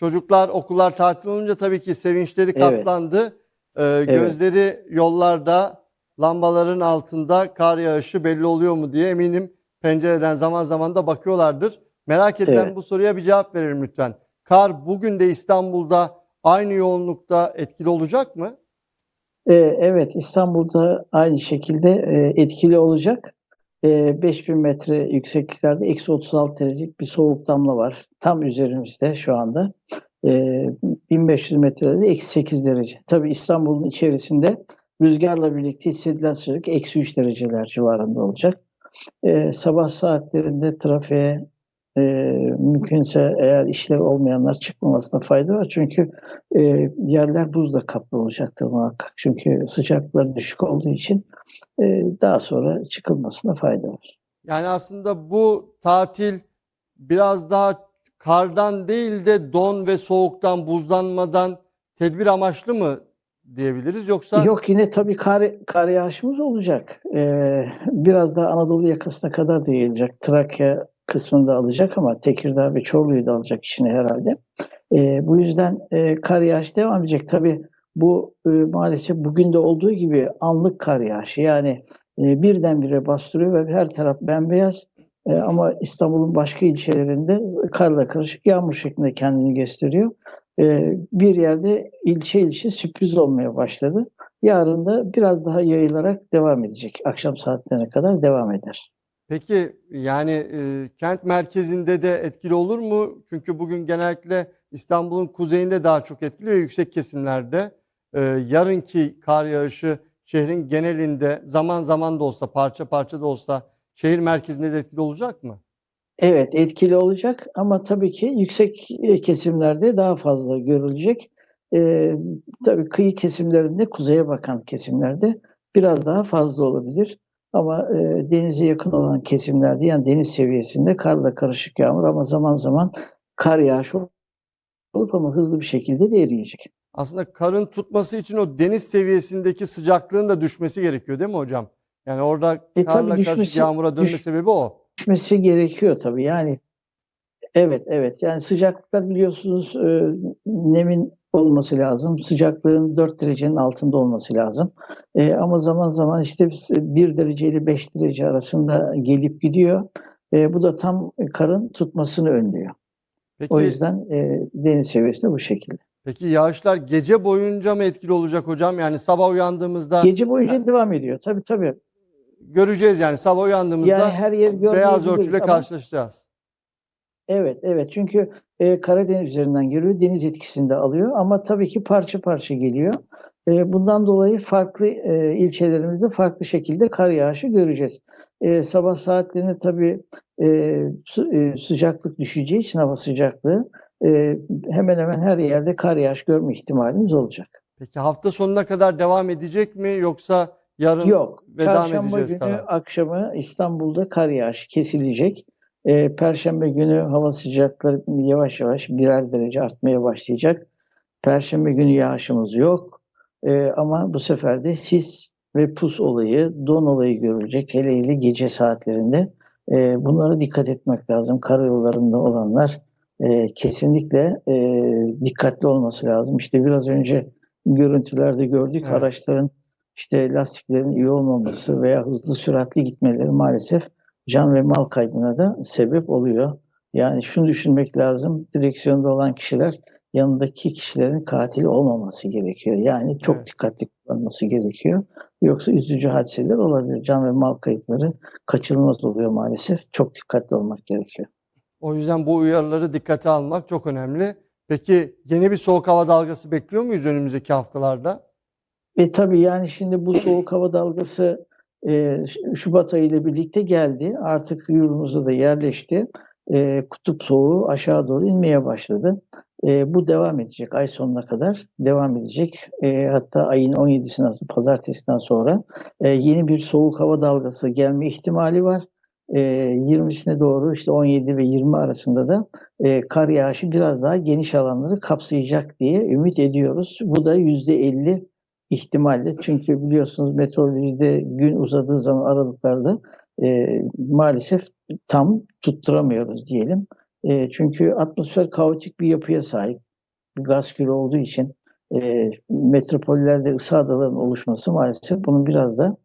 Çocuklar okullar tatil olunca tabii ki sevinçleri Evet. katlandı. Ee, Gözleri yollarda, lambaların altında kar yağışı belli oluyor mu diye eminim pencereden zaman zaman da bakıyorlardır. Merak edilen Evet. bu soruya bir cevap verelim lütfen. Kar bugün de İstanbul'da aynı yoğunlukta etkili olacak mı? Ee, evet, İstanbul'da aynı şekilde e, etkili olacak. E, 5000 metre yüksekliklerde eksi 36 derecelik bir soğuk damla var. Tam üzerimizde şu anda. E, 1500 metrede eksi 8 derece. Tabii İstanbul'un içerisinde rüzgarla birlikte hissedilen sıcaklık eksi 3 dereceler civarında olacak. E, sabah saatlerinde trafiğe e, mümkünse eğer işleri olmayanlar çıkmamasına fayda var. Çünkü e, yerler buzla kaplı olacaktır muhakkak. Çünkü sıcaklıkları düşük olduğu için e, daha sonra çıkılmasına fayda var. Yani aslında bu tatil biraz daha kardan değil de don ve soğuktan, buzlanmadan tedbir amaçlı mı diyebiliriz yoksa Yok yine tabii kar, kar yağışımız olacak. E, biraz daha Anadolu yakasına kadar da yayılacak. Trakya kısmında alacak ama Tekirdağ ve Çorlu'yu da alacak içine herhalde. E, bu yüzden e, kar yağışı devam edecek. Tabii bu e, maalesef bugün de olduğu gibi anlık kar yağışı. Yani e, birdenbire bastırıyor ve her taraf bembeyaz. E, ama İstanbul'un başka ilçelerinde karla karışık yağmur şeklinde kendini gösteriyor. E, bir yerde ilçe ilçe sürpriz olmaya başladı. Yarın da biraz daha yayılarak devam edecek. Akşam saatlerine kadar devam eder. Peki yani e, kent merkezinde de etkili olur mu? Çünkü bugün genellikle İstanbul'un kuzeyinde daha çok etkili ve yüksek kesimlerde. E, yarınki kar yağışı şehrin genelinde zaman zaman da olsa parça parça da olsa şehir merkezinde de etkili olacak mı? Evet etkili olacak ama tabii ki yüksek e, kesimlerde daha fazla görülecek. Ee, tabii kıyı kesimlerinde, kuzeye bakan kesimlerde biraz daha fazla olabilir. Ama e, denize yakın olan kesimlerde yani deniz seviyesinde karla karışık yağmur ama zaman zaman kar yağışı olup ama hızlı bir şekilde de eriyecek. Aslında karın tutması için o deniz seviyesindeki sıcaklığın da düşmesi gerekiyor değil mi hocam? Yani orada E, karla karışık düşmesi- yağmura dönme düş- sebebi o. düşmesi gerekiyor tabii. Yani evet evet yani sıcaklıklar biliyorsunuz e, nemin olması lazım. Sıcaklığın 4 derecenin altında olması lazım. E, ama zaman zaman işte 1 derece ile 5 derece arasında gelip gidiyor. E, bu da tam karın tutmasını önlüyor. Peki, O yüzden e, deniz seviyesi bu şekilde. peki yağışlar gece boyunca mı etkili olacak hocam? Yani sabah uyandığımızda Gece boyunca devam ediyor. Tabii tabii. göreceğiz yani sabah uyandığımızda Yani her yer beyaz örtüyle ama- karşılaşacağız. Evet, evet. Çünkü e, Karadeniz üzerinden geliyor, deniz etkisinde alıyor ama tabii ki parça parça geliyor. E, bundan dolayı farklı e, ilçelerimizde farklı şekilde kar yağışı göreceğiz. E, sabah saatlerinde tabii e, sı- e, sıcaklık düşeceği için hava sıcaklığı e, hemen hemen her yerde kar yağışı görme ihtimalimiz olacak. Peki hafta sonuna kadar devam edecek mi yoksa yarın Yok, ve devam Çarşamba edeceğiz günü kara? akşamı İstanbul'da kar yağışı kesilecek. Ee, Perşembe günü hava sıcaklıkları yavaş yavaş birer derece artmaya başlayacak. Perşembe günü yağışımız yok. Ee, ama bu sefer de sis ve pus olayı, don olayı görülecek. Hele hele gece saatlerinde. Ee, bunlara dikkat etmek lazım. Karayollarında olanlar e, kesinlikle e, dikkatli olması lazım. İşte biraz önce görüntülerde gördük Evet. araçların işte lastiklerin iyi olmaması veya hızlı süratli gitmeleri maalesef can ve mal kaybına da sebep oluyor. Yani şunu düşünmek lazım. Direksiyonda olan kişiler yanındaki kişilerin katili olmaması gerekiyor. Yani çok Evet. dikkatli kullanması gerekiyor. Yoksa üzücü hadiseler olabilir. Can ve mal kayıpları kaçınılmaz oluyor maalesef. Çok dikkatli olmak gerekiyor. O yüzden bu uyarıları dikkate almak çok önemli. Peki yeni bir soğuk hava dalgası bekliyor muyuz önümüzdeki haftalarda? Ve tabii yani şimdi bu soğuk hava dalgası Şubat ayı ile birlikte geldi. Artık yurdumuza da yerleşti. Kutup soğuğu aşağı doğru inmeye başladı. Bu devam edecek. Ay sonuna kadar devam edecek. Hatta ayın 17'sinden sonra, pazartesinden sonra yeni bir soğuk hava dalgası gelme ihtimali var. E, 20'sine doğru işte 17 ve 20 arasında da kar yağışı biraz daha geniş alanları kapsayacak diye ümit ediyoruz. Bu da %50 ihtimalle çünkü biliyorsunuz meteorolojide gün uzadığı zaman aralıklarda e, maalesef tam tutturamıyoruz diyelim. E, çünkü atmosfer kaotik bir yapıya sahip. gaz küre olduğu için e, metropollerde ısı adalarının oluşması maalesef bunu biraz da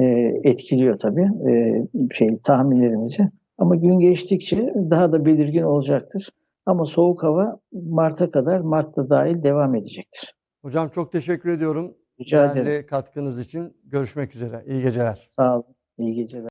e, etkiliyor tabii e, şey tahminlerimizi. Ama gün geçtikçe daha da belirgin olacaktır. Ama soğuk hava Mart'a kadar, Mart'ta dahil devam edecektir. Hocam çok teşekkür ediyorum. Rica ederim. Değerli katkınız için görüşmek üzere. İyi geceler. Sağ olun. İyi geceler.